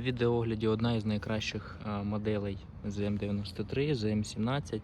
В відеоогляді одна із найкращих е, моделей ZM93, ZM17,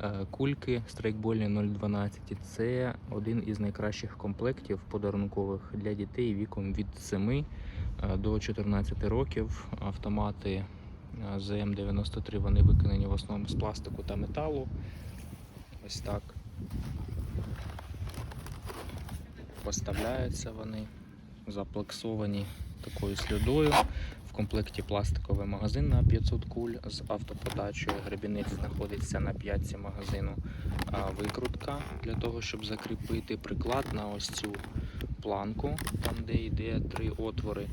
е, кульки страйкбольні 012. Це один із найкращих комплектів подарункових для дітей віком від 7 е, до 14 років. Автомати е, ZM93 вони виконані в основному з пластику та металу. Ось так. Поставляються вони заплексовані такою слідою. В комплекті пластиковий магазин на 500 куль з автоподачею. Гребінець знаходиться на п'ятці магазину. Викрутка для того, щоб закріпити приклад на ось цю планку, там де йде три отвори.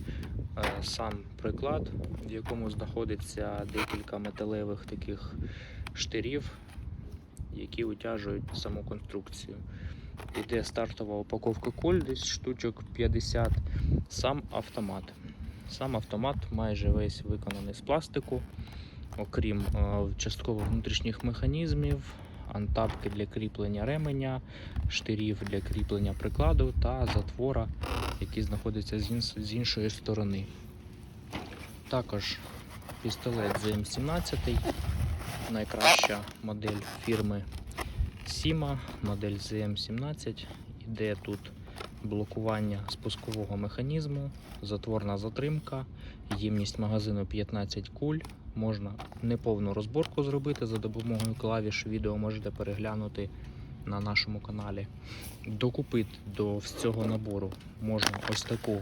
Е, Сам приклад, в якому знаходиться декілька металевих таких штирів, які утяжують саму конструкцію. Іде стартова упаковка куль, десь штучок 50, сам автомат. Сам автомат майже весь виконаний з пластику, окрім е, частково внутрішніх механізмів, антапки для кріплення ременя, штирів для кріплення прикладу та затвора, який знаходиться з іншої сторони. Також пістолет ZM17, найкраща модель фірми Сіма, модель ZM17. Іде тут блокування спускового механізму, затворна затримка, ємність магазину 15 куль. Можна неповну розборку зробити за допомогою клавіш. Відео можете переглянути на нашому каналі. Докупити до цього набору можна ось таку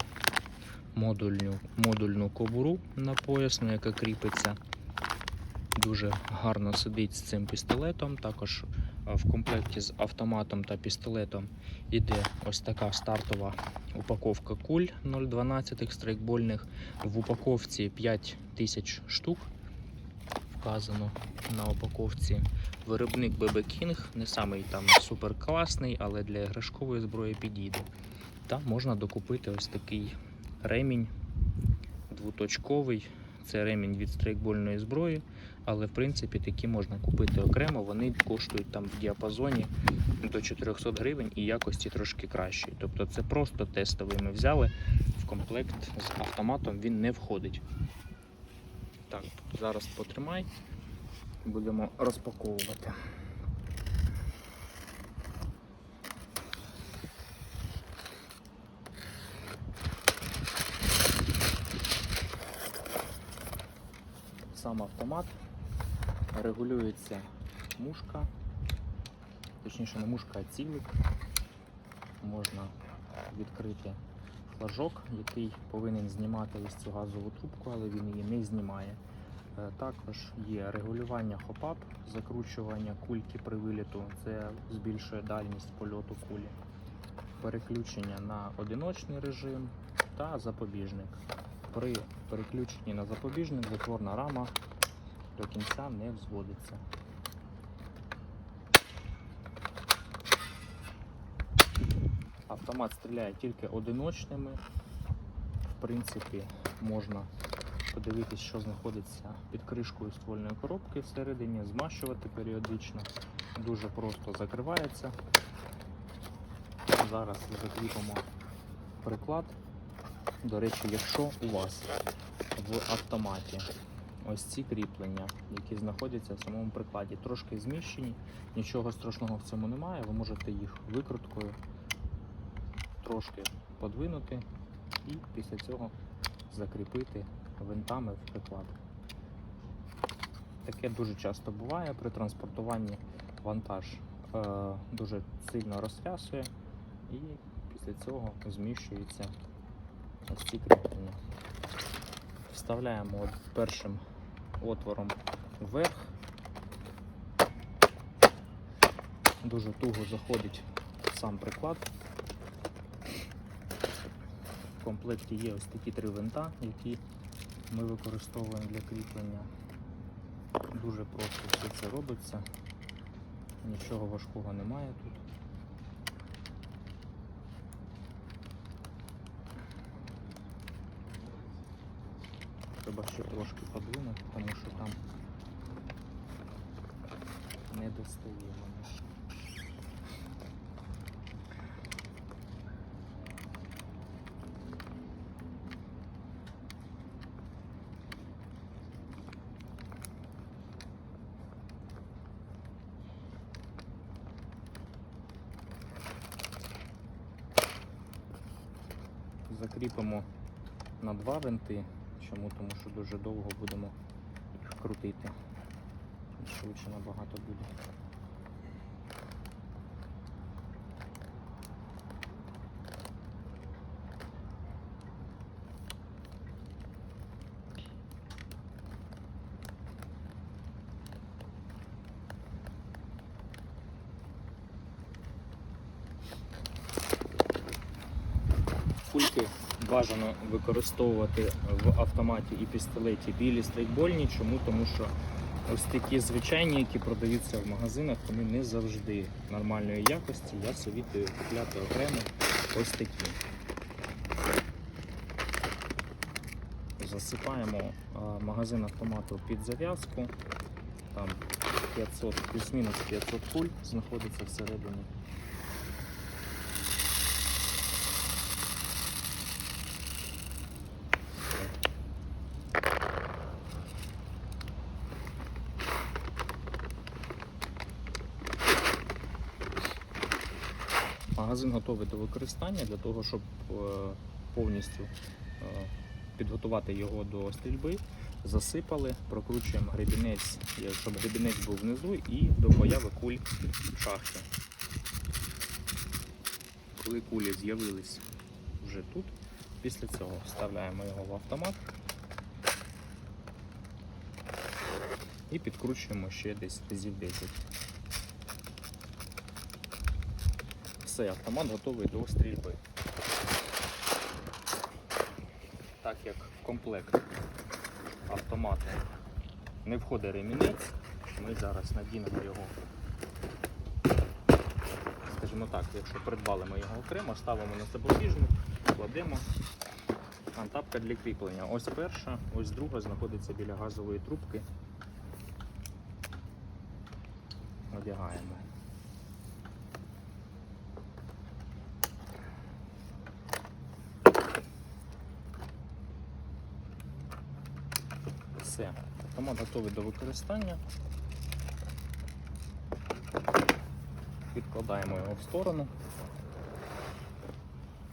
модульну, модульну кобуру на поясну, яка кріпиться. Дуже гарно сидить з цим пістолетом. Також в комплекті з автоматом та пістолетом іде ось така стартова упаковка куль 0,12 страйкбольних. В упаковці 5000 штук. Вказано на упаковці. Виробник BB King, не самий там супер класний, але для іграшкової зброї підійде. Та можна докупити ось такий ремінь двоточковий. Це ремінь від страйкбольної зброї, але в принципі такі можна купити окремо. Вони коштують там в діапазоні до 400 гривень і якості трошки кращі. Тобто це просто тестовий ми взяли в комплект з автоматом він не входить. Так, зараз потримай, будемо розпаковувати. Сам автомат регулюється мушка, точніше не мушка, а цілик. Можна відкрити флажок, який повинен знімати ось цю газову трубку, але він її не знімає. Е, Також є регулювання хопап, закручування кульки при виліту, це збільшує дальність польоту кулі, переключення на одиночний режим та запобіжник. При переключенні на запобіжник затворна рама до кінця не взводиться. Автомат стріляє тільки одиночними. В принципі, можна подивитись, що знаходиться під кришкою ствольної коробки всередині, змащувати періодично. Дуже просто закривається. Зараз закріпимо приклад. До речі, якщо у вас в автоматі ось ці кріплення, які знаходяться в самому прикладі, трошки зміщені, нічого страшного в цьому немає, ви можете їх викруткою трошки подвинути і після цього закріпити винтами в приклад. Таке дуже часто буває при транспортуванні вантаж е, дуже сильно розтрясує і після цього зміщується ось ці кріплення. Вставляємо першим отвором вверх. Дуже туго заходить сам приклад. В комплекті є ось такі три винта, які ми використовуємо для кріплення. Дуже просто все це робиться. Нічого важкого немає тут. треба ще трошки подумати, тому що там не достає мене. Закріпимо на два винти. Чому? Тому що дуже довго будемо їх крутити. Швидше набагато буде. Кульки бажано використовувати в автоматі і пістолеті білі стрейкбольні. Чому? Тому що ось такі звичайні, які продаються в магазинах, вони не завжди нормальної якості. Я совітую купляти окремо ось такі. Засипаємо магазин автомату під зав'язку. Там 500, плюс-мінус 500 куль знаходиться всередині. Магазин готовий до використання для того, щоб е, повністю е, підготувати його до стрільби. Засипали, прокручуємо гребінець, е, щоб гребінець був внизу і до появи куль в шахті. Коли кулі з'явились вже тут, після цього вставляємо його в автомат і підкручуємо ще десь разів 10. Все, автомат готовий до стрільби. Так як в комплект автомату не входить ремінець, ми зараз надінемо його. Скажімо так, якщо придбали ми його окремо, ставимо на запобіжник, кладемо. Антапка для кріплення. Ось перша, ось друга знаходиться біля газової трубки. Одягаємо. Все, автомат готовий до використання. Відкладаємо його в сторону.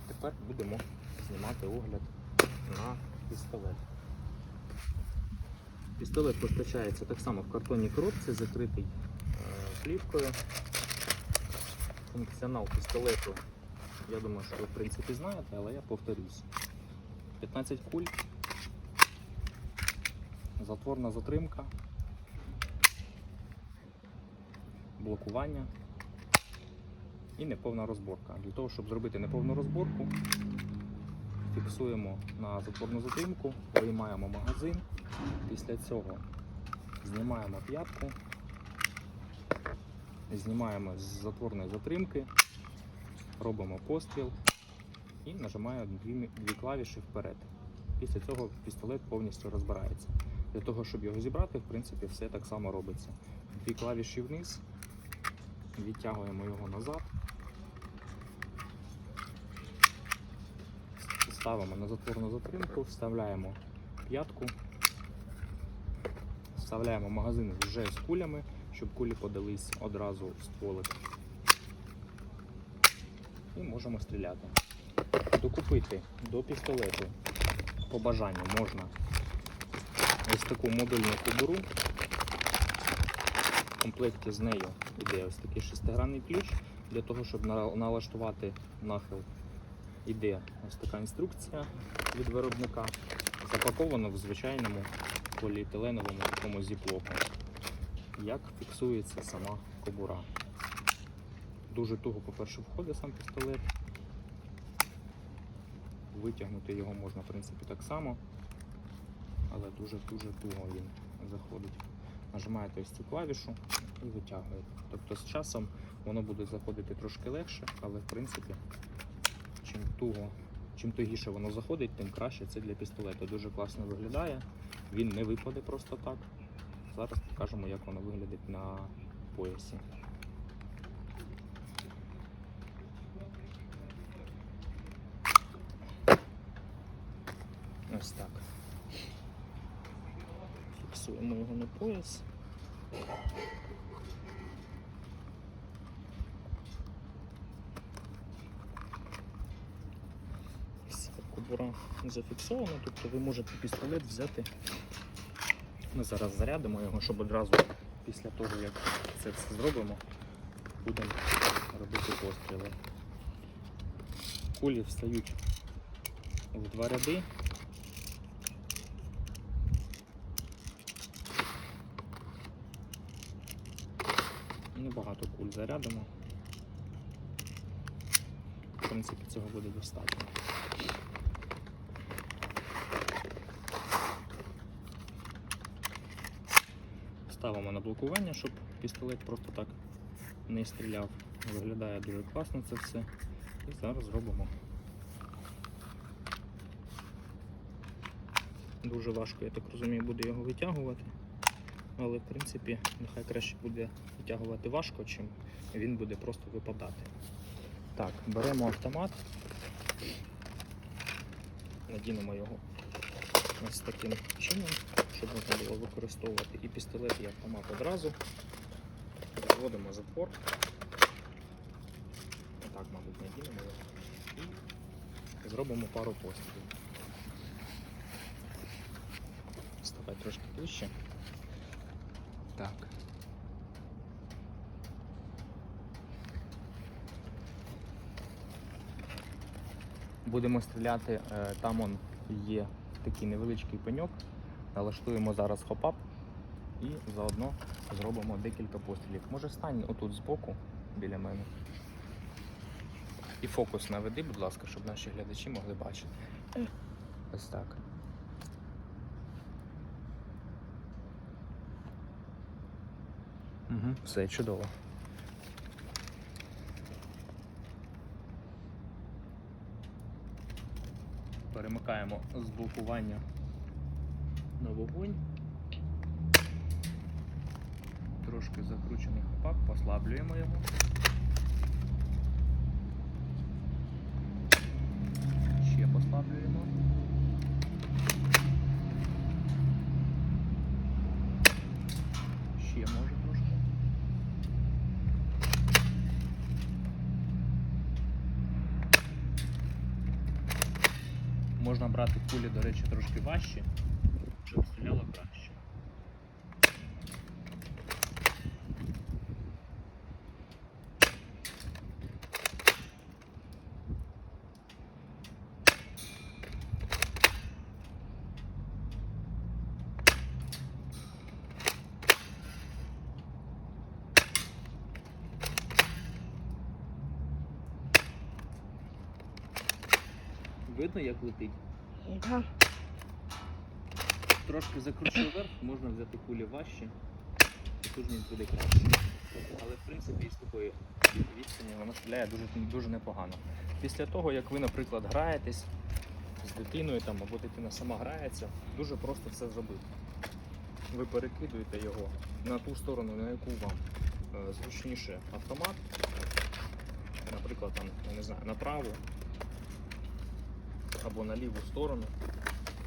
Тепер будемо знімати огляд на пістолет. Пістолет постачається так само в картонній коробці, закритий е, плівкою. Функціонал пістолету, я думаю, що ви в принципі знаєте, але я повторюсь. 15 куль, затворна затримка, блокування і неповна розборка. Для того, щоб зробити неповну розборку, фіксуємо на затворну затримку, виймаємо магазин, після цього знімаємо п'ятку, знімаємо з затворної затримки, робимо постріл і нажимаємо дві, дві клавіші вперед. Після цього пістолет повністю розбирається. Для того, щоб його зібрати, в принципі, все так само робиться. Дві клавіші вниз, відтягуємо його назад, ставимо на затворну затримку, вставляємо п'ятку, вставляємо магазин вже з кулями, щоб кулі подались одразу в стволик. І можемо стріляти. Докупити до пістолету по бажанню можна ось таку модульну кобуру. В комплекті з нею йде ось такий шестигранний ключ. Для того, щоб налаштувати нахил, йде ось така інструкція від виробника. Запаковано в звичайному поліетиленовому такому зіплоку. Як фіксується сама кобура. Дуже туго, по-перше, входить сам пістолет. Витягнути його можна, в принципі, так само, але дуже-дуже туго він заходить. Нажимаєте ось цю клавішу і витягуєте. Тобто з часом воно буде заходити трошки легше, але в принципі, чим туго, чим тугіше воно заходить, тим краще це для пістолету. Дуже класно виглядає. Він не випаде просто так. Зараз покажемо, як воно виглядить на поясі. Ось так. Фіксуємо його на пояс. Все, кобура зафіксована, тобто ви можете пістолет взяти. Ми зараз зарядимо його, щоб одразу після того, як це все зробимо, будемо робити постріли. Кулі встають в два ряди. Небагато куль зарядимо. В принципі, цього буде достатньо. Ставимо на блокування, щоб пістолет просто так не стріляв. Виглядає дуже класно це все. І зараз зробимо. Дуже важко, я так розумію, буде його витягувати. Але в принципі нехай краще буде витягувати важко, чим він буде просто випадати. Так, беремо автомат, надінемо його ось таким чином, щоб можна було використовувати і пістолет, і автомат одразу. Розводимо затвор. Так, мабуть, надінемо його. І зробимо пару пострілів. Ставай трошки ближче. Так. Будемо стріляти, е, там он є такий невеличкий пеньок. Налаштуємо зараз хопап і заодно зробимо декілька пострілів. Може стань отут збоку біля мене. І фокус наведи, будь ласка, щоб наші глядачі могли бачити. Ось так. Угу, все чудово. Перемикаємо з блокування на вогонь. Трошки закручений хапак, послаблюємо його. Ще послаблюємо. Ще може трошки. Можна брати кулі, до речі, трошки важче, щоб стріляло краще. Видно, як летить? Трошки закручую вверх, можна взяти кулі важче, потужність буде краще. Але в принципі з такої відстані воно стріляє дуже, дуже непогано. Після того, як ви, наприклад, граєтесь з дитиною там, або дитина сама грається, дуже просто все зробити. Ви перекидуєте його на ту сторону, на яку вам е, зручніше автомат, наприклад, там, я не знаю, направо або на ліву сторону.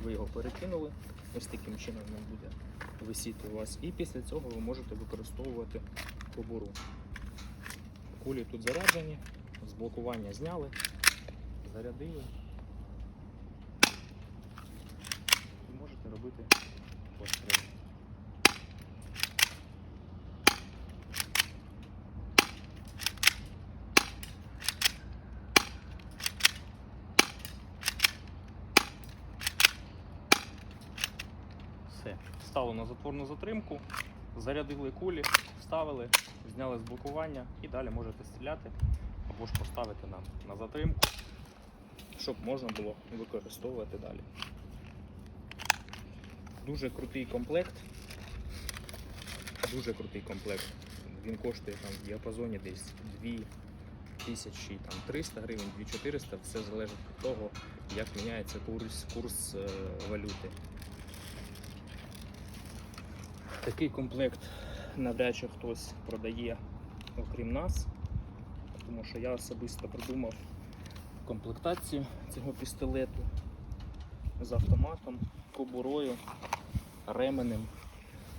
Ви його перекинули, ось таким чином він буде висіти у вас. І після цього ви можете використовувати кобуру. Кулі тут заряджені, з блокування зняли, зарядили. І можете робити постріли. На затворну затримку, зарядили кулі, вставили, зняли з блокування і далі можете стріляти або ж поставити на, на затримку, щоб можна було використовувати далі. Дуже крутий комплект. Дуже крутий комплект. Він коштує там в діапазоні десь 2 тисячі там 300 гривень, 2400, все залежить від того, як міняється курс, курс е, валюти. Такий комплект навряд чи хтось продає, окрім нас, тому що я особисто придумав комплектацію цього пістолету з автоматом, кобурою, ременем,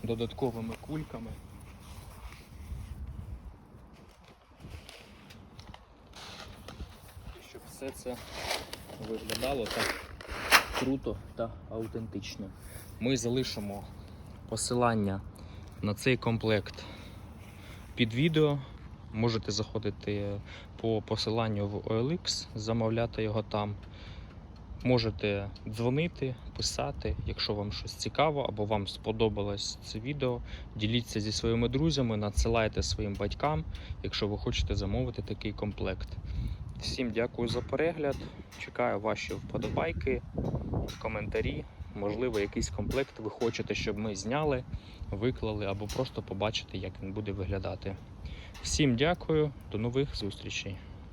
додатковими кульками. І щоб все це виглядало так круто та аутентично. Ми залишимо посилання на цей комплект під відео. Можете заходити по посиланню в OLX, замовляти його там. Можете дзвонити, писати, якщо вам щось цікаво або вам сподобалось це відео. Діліться зі своїми друзями, надсилайте своїм батькам, якщо ви хочете замовити такий комплект. Всім дякую за перегляд. Чекаю ваші вподобайки, коментарі. Можливо, якийсь комплект ви хочете, щоб ми зняли, виклали або просто побачити, як він буде виглядати. Всім дякую, до нових зустрічей.